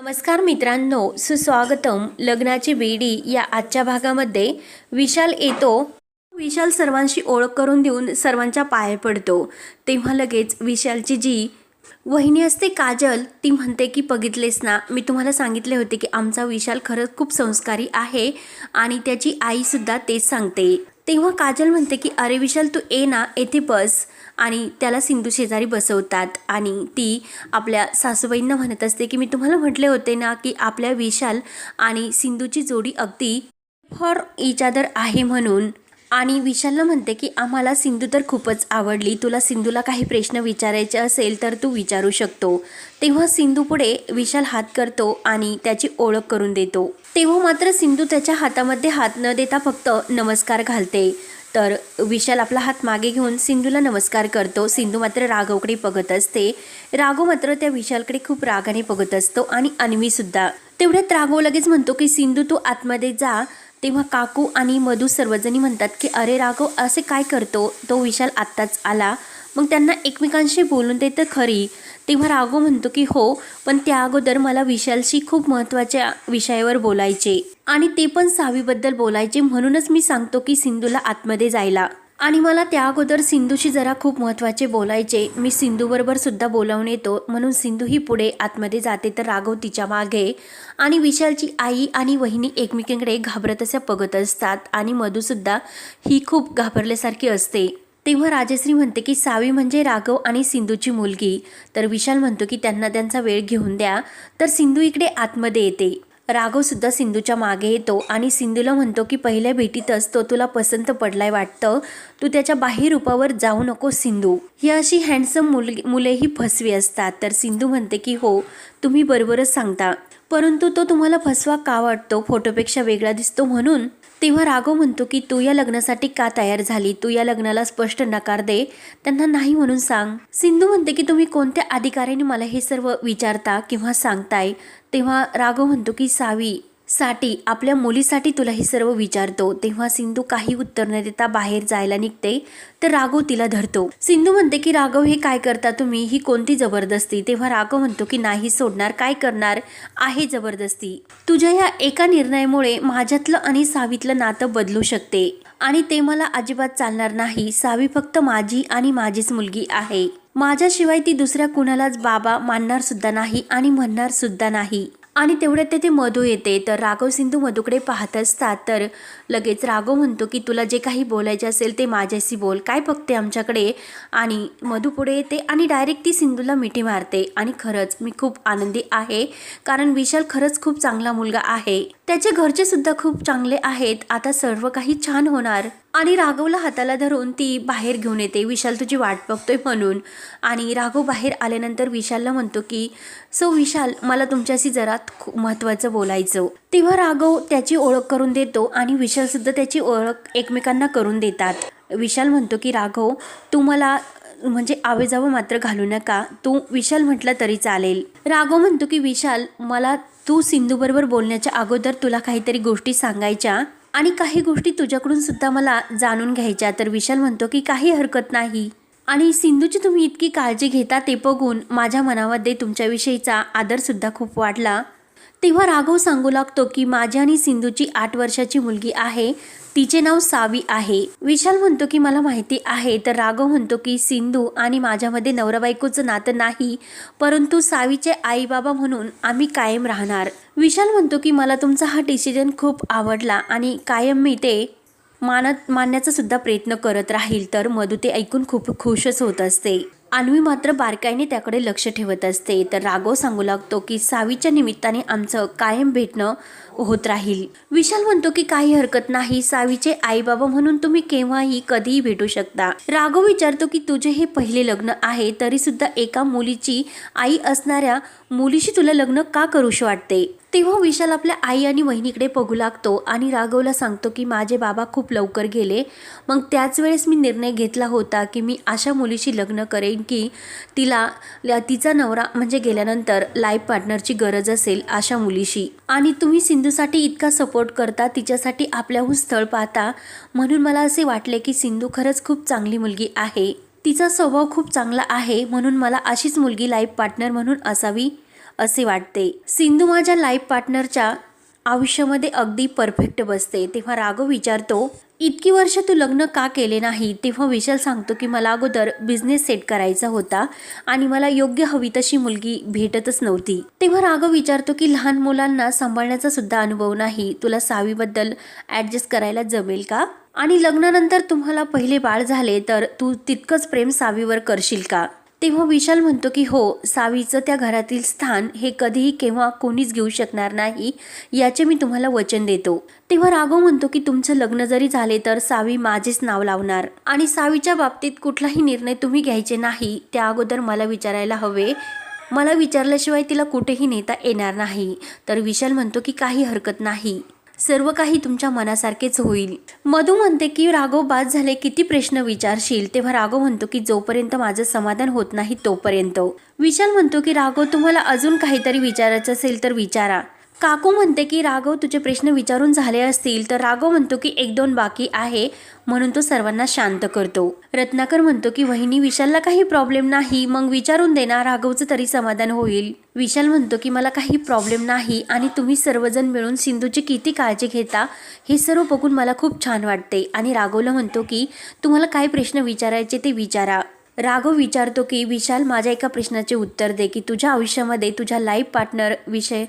नमस्कार मित्रांनो सुस्वागतम लग्नाची बेडी या आजच्या भागामध्ये विशाल येतो. विशाल सर्वांशी ओळख करून देऊन सर्वांच्या पाया पडतो. तेव्हा लगेच विशालची जी वहिनी असते काजल ती म्हणते की बघितलेस ना मी तुम्हाला सांगितले होते की आमचा विशाल खरंच खूप संस्कारी आहे आणि त्याची आईसुद्धा तेच सांगते. तेव्हा काजल म्हणते की अरे विशाल तू ये ना येथे बस. आणि त्याला सिंधू शेजारी बसवतात. आणि ती आपल्या सासूबाईंना म्हणत असते की मी तुम्हाला म्हटले होते ना की आपल्या विशाल आणि सिंधूची जोडी अगदी फॉर इच अदर आहे म्हणून. आणि विशालला म्हणते की आम्हाला सिंधू तर खूपच आवडली. तुला सिंधूला काही प्रश्न विचारायचे असेल तर तू विचारू शकतो. तेव्हा सिंधू पुढे विशाल हात करतो आणि त्याची ओळख करून देतो. तेव्हा मात्र सिंधू त्याच्या हातामध्ये हात न देता फक्त नमस्कार घालते. तर विशाल आपला हात मागे घेऊन सिंधूला नमस्कार करतो. सिंधू मात्र राघवकडे बघत असते. राघव मात्र त्या विशालकडे खूप रागाने बघत असतो आणि अन्वीसुद्धा तेवढ्यात राघव लगेच म्हणतो की सिंधू तू आतमध्ये जा. तेव्हा काकू आणि मधू सर्वजणी म्हणतात की अरे राघव असे काय करतो? तो विशाल आत्ताच आला. मग त्यांना एकमेकांशी बोलून देतं तर खरी. तेव्हा राघव म्हणतो की हो पण त्या अगोदर मला विशालशी खूप महत्त्वाच्या विषयावर बोलायचे आणि ते पण सावीबद्दल बोलायचे म्हणूनच मी सांगतो की सिंधूला आतमध्ये जायला. आणि मला त्या अगोदर सिंधूशी जरा खूप महत्त्वाचे बोलायचे. मी सिंधूबरोबर सुद्धा बोलावून येतो. म्हणून सिंधू ही पुढे आतमध्ये जाते तर राघव तिच्यामागे. आणि विशालची आई आणि वहिनी एकमेकींकडे घाबरत अशा बघत असतात आणि मधूसुद्धा ही खूप घाबरल्यासारखी असते. तेव्हा राजश्री म्हणते की सावी म्हणजे राघव आणि सिंधूची मुलगी. तर विशाल म्हणतो की त्यांना त्यांचा वेळ घेऊन द्या. तर सिंधू इकडे आतमध्ये येते. राघव सुद्धा सिंधूच्या मागे येतो आणि सिंधूला म्हणतो की पहिल्या भेटीतच तो तुला पसंत पडलाय वाटतं. तू त्याच्या बाह्य रूपावर जाऊ नको सिंधू. ही अशी हँडसम मुलगी मुलेही फसवी असतात. तर सिंधू म्हणते की हो तुम्ही बरोबरच सांगता. परंतु तो तुम्हाला फसवा का वाटतो? फोटोपेक्षा वेगळा दिसतो म्हणून. तेव्हा राघव म्हणतो की तू या लग्नासाठी का तयार झाली? तू या लग्नाला स्पष्ट नकार दे. त्यांना नाही म्हणून सांग. सिंधू म्हणते की तुम्ही कोणत्या अधिकाऱ्याने मला हे सर्व विचारता किंवा सांगताय? तेव्हा राघव म्हणतो की सावी साठी आपल्या मुलीसाठी तुला हे सर्व विचारतो. तेव्हा सिंधू काही उत्तर न देता बाहेर जायला निघते तर राघव तिला धरतो. सिंधू म्हणते की राघव हे काय करता तुम्ही? ही कोणती जबरदस्ती? तेव्हा राघव म्हणतो की नाही सोडणार. काय करणार आहे जबरदस्ती? तुझ्या या एका निर्णयामुळे माझ्यातलं आणि सावीतलं नातं बदलू शकते. आणि ते मला अजिबात चालणार नाही. सावी फक्त माझी आणि माझीच मुलगी आहे. माझ्याशिवाय ती दुसऱ्या कुणालाच बाबा मानणार सुद्धा नाही आणि म्हणणार सुद्धा नाही. आणि तेवढ्यात तेथे मधू येते. तर राघव सिंधू मधूकडे पाहत असतात. तर लगेच राघव म्हणतो की तुला जे काही बोलायचे असेल ते माझ्याशी बोल. काय बघते आमच्याकडे? आणि मधू पुढे येते आणि डायरेक्ट ती सिंधूला मिठी मारते. आणि खरंच मी खूप आनंदी आहे. कारण विशाल खरंच खूप चांगला मुलगा आहे. त्याचे घरचे सुद्धा खूप चांगले आहेत. आता सर्व काही छान होणार. आणि राघवला हाताला धरून ती बाहेर घेऊन येते. विशाल तुझी वाट बघतोय म्हणून. आणि राघव बाहेर आल्यानंतर विशालला म्हणतो की सो विशाल मला तुमच्याशी जरा खूप महत्त्वाचं बोलायचं. तेव्हा राघव त्याची ओळख करून देतो आणि विशाल सुद्धा त्याची ओळख एकमेकांना करून देतात. विशाल म्हणतो की राघव तू मला म्हणजे आवेजावं मात्र घालू नका. तू विशाल म्हटलं तरी चालेल. राघव म्हणतो की विशाल मला तू सिंधूबरोबर बोलण्याच्या अगोदर तुला काहीतरी गोष्टी सांगायच्या आणि काही गोष्टी तुझ्याकडून सुद्धा मला जाणून घ्यायच्या. तर विशाल म्हणतो की काही हरकत नाही. आणि सिंधूची तुम्ही इतकी काळजी घेता ते बघून माझ्या मनामध्ये तुमच्याविषयीचा आदरसुद्धा खूप वाढला. तेव्हा राघव सांगू लागतो की माझी आणि सिंधूची आठ वर्षाची मुलगी आहे. तिचे नाव सावी आहे. विशाल म्हणतो की मला माहिती आहे. तर राघव म्हणतो की सिंधू आणि माझ्यामध्ये नवरा बायकोचं नातं नाही परंतु सावीचे आई बाबा म्हणून आम्ही कायम राहणार. विशाल म्हणतो की मला तुमचा हा डिसिजन खूप आवडला आणि कायम मी ते मानत मानण्याचा सुद्धा प्रयत्न करत राहील. तर मधू ते ऐकून खूप खुशच होत असते. अन्वी मात्र बारकाईने त्याकडे लक्ष ठेवत असते. तर राघव सांगू लागतो की सावीच्या निमित्ताने आमचं कायम भेटणं होत राहील. विशाल म्हणतो की काही हरकत नाही. सावीचे आई बाबा म्हणून तुम्ही केव्हाही कधीही भेटू शकता. राघव विचारतो की तुझे हे पहिले लग्न आहे तरी सुद्धा एका मुलीची आई असणाऱ्या मुलीशी तुला लग्न का करूशी वाटते? तेव्हा विशाल आपल्या आई आणि वहिनीकडे बघू लागतो आणि राघवला सांगतो की माझे बाबा खूप लवकर गेले. मग त्याच वेळेस मी निर्णय घेतला होता की मी अशा मुलीशी लग्न करेन की तिला तिचा नवरा म्हणजे गेल्यानंतर लाईफ पार्टनरची गरज असेल अशा मुलीशी. आणि तुम्ही सिंधूसाठी इतका सपोर्ट करता तिच्यासाठी आपल्याहून स्थळ पाहता. म्हणून मला असे वाटले की सिंधू खरंच खूप चांगली मुलगी आहे. तिचा स्वभाव खूप चांगला आहे म्हणून मला अशीच मुलगी लाईफ पार्टनर म्हणून असावी. असे वाटते. सिंधू माझ्या लाईफ पार्टनरच्या आयुष्यामध्ये अगदी परफेक्ट बसते. तेव्हा राघव विचारतो इतकी वर्ष तू लग्न का केले नाही? तेव्हा विशाल सांगतो की मला अगोदर बिझनेस सेट करायचा होता आणि मला योग्य हवी तशी मुलगी भेटतच नव्हती. तेव्हा राघव विचारतो की लहान मुलांना सांभाळण्याचा सुद्धा अनुभव नाही. तुला सावीबद्दल ॲडजस्ट करायला जमेल का? आणि लग्नानंतर तुम्हाला पहिले बाळ झाले तर तू तितकंच प्रेम सावीवर करशील का? तेव्हा विशाल म्हणतो की हो सावीचं त्या घरातील स्थान हे कधीही केव्हा कोणीच घेऊ शकणार नाही याचे मी तुम्हाला वचन देतो. तेव्हा राघव म्हणतो की तुमचं लग्न जरी झाले तर सावी माझेच नाव लावणार. आणि सावीच्या बाबतीत कुठलाही निर्णय तुम्ही घ्यायचे नाही त्या अगोदर मला विचारायला हवे. मला विचारल्याशिवाय तिला कुठेही नेता येणार नाही. तर विशाल म्हणतो की काही हरकत नाही. सर्व काही तुमच्या मनासारखेच होईल. मधू म्हणते की राघव बाद झाले किती प्रश्न विचारशील? तेव्हा राघव म्हणतो की जोपर्यंत माझं समाधान होत नाही तोपर्यंत. विशाल म्हणतो की राघव तुम्हाला अजून काहीतरी विचारायचं असेल तर विचारा. काकू म्हणते की राघव तुझे प्रश्न विचारून झाले असतील तर राघव म्हणतो की एक दोन बाकी आहे म्हणून तो सर्वांना शांत करतो. रत्नाकर म्हणतो की वहिनी विशालला काही प्रॉब्लेम नाही मग विचारून देणार राघवचं तरी समाधान होईल. विशाल म्हणतो की मला काही प्रॉब्लेम नाही आणि तुम्ही सर्वजण मिळून सिंधूची किती काळजी घेता हे सर्व बघून मला खूप छान वाटते. आणि राघवला म्हणतो की तुम्हाला काय प्रश्न विचारायचे ते विचारा. राघव विचारतो की विशाल माझ्या एका प्रश्नाचे उत्तर दे की तुझ्या आयुष्यामध्ये तुझ्या लाईफ पार्टनर विषय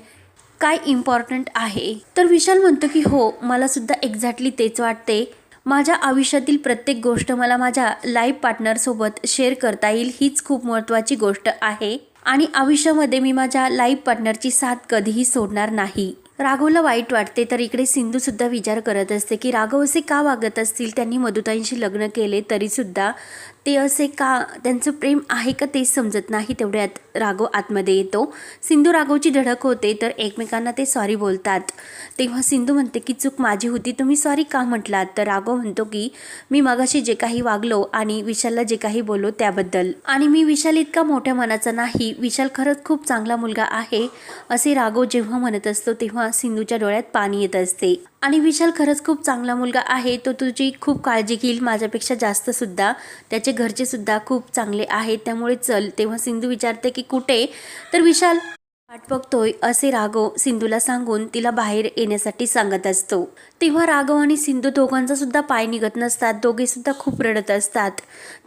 काय इम्पॉर्टंट आहे? तर विशाल म्हणतो की हो मला सुद्धा एक्झॅक्टली तेच वाटते. माझ्या आयुष्यातील प्रत्येक गोष्ट मला माझ्या लाईफ पार्टनरसोबत शेअर करता येईल हीच खूप महत्त्वाची गोष्ट आहे. आणि आयुष्यामध्ये मी माझ्या लाईफ पार्टनरची साथ कधीही सोडणार नाही. राघवला वाईट वाटते तर इकडे सिंधू सुद्धा विचार करत असते की राघव असे का वागत असतील? त्यांनी मधुताईंशी लग्न केले तरीसुद्धा ते असे का त्यांचं प्रेम आहे का ते समजत नाही तेवढ्यात राघव आतमध्ये येतो. सिंधू राघवची धडक होते तर एकमेकांना ते सॉरी बोलतात. तेव्हा सिंधू म्हणते की चूक माझी होती तुम्ही सॉरी का म्हटलात? तर राघव म्हणतो की मी मगाशी जे काही वागलो आणि विशालला जे काही बोललो त्याबद्दल. आणि मी विशाल इतका मोठ्या मनाचा नाही विशाल खरंच खूप चांगला मुलगा आहे असे राघव जेव्हा म्हणत असतो तेव्हा सिंधूच्या डोळ्यात पाणी येत असते. आणि विशाल खरंच खूप चांगला मुलगा आहे तो तुझी खूप काळजी घेईल माझ्यापेक्षा जास्त सुद्धा. त्याचे घरचे सुद्धा खूप चांगले आहेत. त्यामुळे चल. तेव्हा सिंधू विचारते की कुठे? तर विशाल वाट बघतोय असे राघव सिंधूला सांगून तिला बाहेर येण्यासाठी सांगत असतो. तेव्हा राघव आणि सिंधू दोघांचा सुद्धा पाय निघत नसतात. दोघे सुद्धा खूप रडत असतात.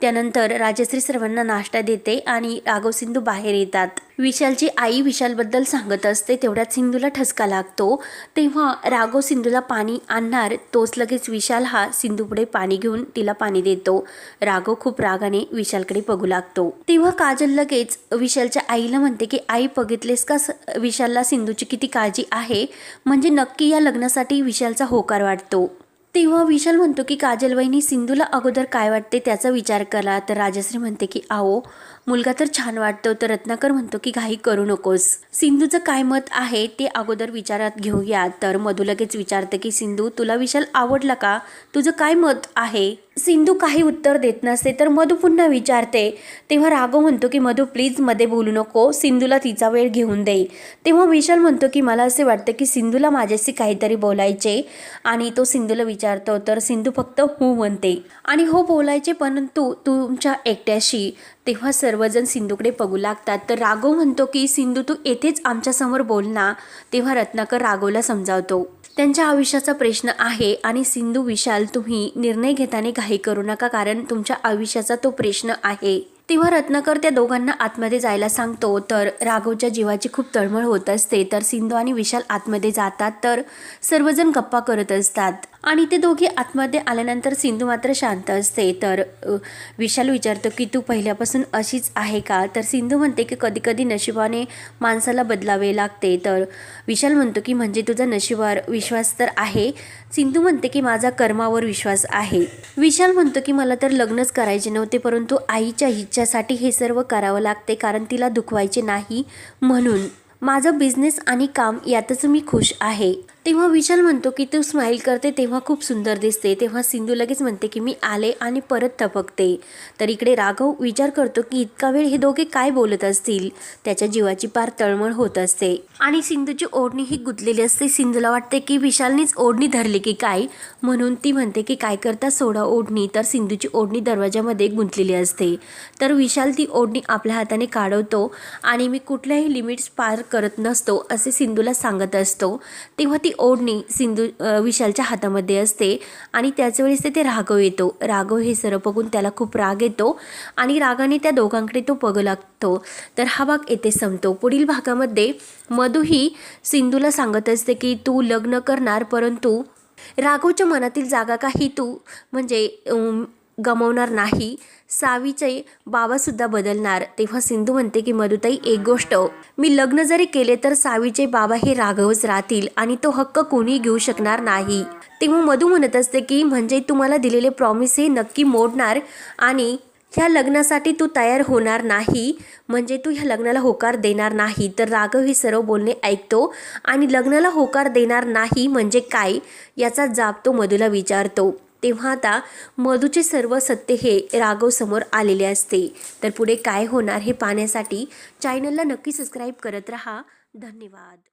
त्यानंतर राजश्री सर्वांना नाश्ता देते आणि राघव सिंधू बाहेर येतात. विशालची आई विशालबद्दल सांगत असते तेवढ्यात सिंधूला ठसका लागतो. तेव्हा राघव सिंधूला पाणी आणणार तोच लगेच विशाल हा सिंधूपुढे पाणी घेऊन तिला पाणी देतो. राघव खूप रागाने विशालकडे बघू लागतो. तेव्हा काजल लगेच विशालच्या आईला म्हणते की आई बघितलेस का स- विशालला सिंधूची किती काळजी आहे? म्हणजे नक्की या लग्नासाठी विशालचा होकार वाटतो तेव्हा विशाल म्हणतो की काजल वहिनी सिंधूला अगोदर काय वाटते त्याचा विचार करा. तर राजश्री म्हणते की आओ मुलगा तर छान वाटतो तर रत्नाकर म्हणतो की घाई करू नकोस. सिंधूचं काय मत आहे ते अगोदर विचारात घेऊया. तर मधू लगेच विचारते की सिंधू तुला विशाल आवडला का? तुझं काय मत आहे? सिंधू काही उत्तर देत नसते तर मधू पुन्हा विचारते. तेव्हा राघव म्हणतो की मधू प्लीजमध्ये बोलू नको. सिंधूला तिचा वेळ घेऊन दे. तेव्हा विशाल म्हणतो की मला असे वाटतं की सिंधूला माझ्याशी काहीतरी बोलायचे. आणि तो सिंधूला विचारतो तर सिंधू फक्त हो म्हणते. आणि हो बोलायचे परंतु तुमच्या एकट्याशी. तेव्हा सर्वजण सिंधूकडे बघू लागतात. तर राघव म्हणतो की सिंधू तू येथेच आमच्यासमोर बोल ना. तेव्हा रत्नाकर राघवला समजावतो. त्यांच्या आयुष्याचा प्रश्न आहे आणि सिंधू विशाल तुम्ही निर्णय घेताना घाई करू नका कारण तुमच्या आयुष्याचा तो प्रश्न आहे. तेव्हा रत्नाकर त्या दोघांना आतमध्ये जायला सांगतो. तर राघवच्या जीवाची खूप तळमळ होत असते. तर सिंधू आणि विशाल आतमध्ये जातात. तर सर्वजण गप्पा करत असतात. आणि ते दोघे आतमध्ये आल्यानंतर सिंधू मात्र शांत असते. तर विशाल विचारतो की तू पहिल्यापासून अशीच आहे का? तर सिंधू म्हणते की कधी कधी नशिबाने माणसाला बदलावे लागते. तर विशाल म्हणतो की म्हणजे तुझा नशिबावर विश्वास तर आहे. सिंधू म्हणते की माझा कर्मावर विश्वास आहे. विशाल म्हणतो की मला तर लग्नच करायचे नव्हते परंतु आईच्या इच्छासाठी हे सर्व करावं लागते कारण तिला दुखवायचे नाही म्हणून. माझं बिझनेस आणि काम यातच मी खुश आहे. तेव्हा विशाल म्हणतो की तू स्माईल करते तेव्हा खूप सुंदर दिसते. तेव्हा सिंधू लगेच म्हणते की मी आले आणि परत थपकते. तर इकडे राघव विचार करतो की इतका वेळ हे दोघे काय बोलत असतील? त्याच्या जीवाची पार तळमळ होत असते. आणि सिंधूची ओढणी ही गुंतलेली असते. सिंधूला वाटते की विशालनीच ओढणी धरली की काय? म्हणून ती म्हणते की काय करता? सोडा ओढणी. तर सिंधूची ओढणी दरवाजामध्ये गुंतलेली असते. तर विशाल ती ओढणी आपल्या हाताने काढवतो आणि मी कुठल्याही लिमिट्स पार करत नसतो असे सिंधूला सांगत असतो. तेव्हा ती ओढणी सिंधू विशालच्या हातामध्ये असते आणि त्याच वेळेस ते राघव येतो. राघव हे सर्व बघून त्याला खूप राग येतो आणि रागाने त्या दोघांकडे तो पग लागतो. तर हा भाग येथे संपतो. पुढील भागामध्ये मधू ही सिंधूला सांगत असते की तू लग्न करणार परंतु राघवच्या मनातील जागा काही तू? म्हणजे गमावणार नाही. सावीचे बाबासुद्धा बदलणार. तेव्हा सिंधू म्हणते की मधुताई एक गोष्ट हो. मी लग्न जरी केले तर सावीचे बाबा हे राघवच राहतील आणि तो हक्क कोणी घेऊ शकणार नाही. तेव्हा मधू म्हणत असते की म्हणजे तुम्हाला दिलेले प्रॉमिस हे नक्की मोडणार आणि ह्या लग्नासाठी तू तयार होणार नाही. म्हणजे तू ह्या लग्नाला होकार देणार नाही. तर राघव हे सर्व बोलणे ऐकतो आणि लग्नाला होकार देणार नाही म्हणजे काय? याचा जाब तो मधूला विचारतो. तेव्हा आता मधूचे सर्व सत्य हे राघव समोर आलेले असते. तर पुढे काय होणार हे पाहण्यासाठी चॅनलला नक्की सबस्क्राईब करत राहा. धन्यवाद.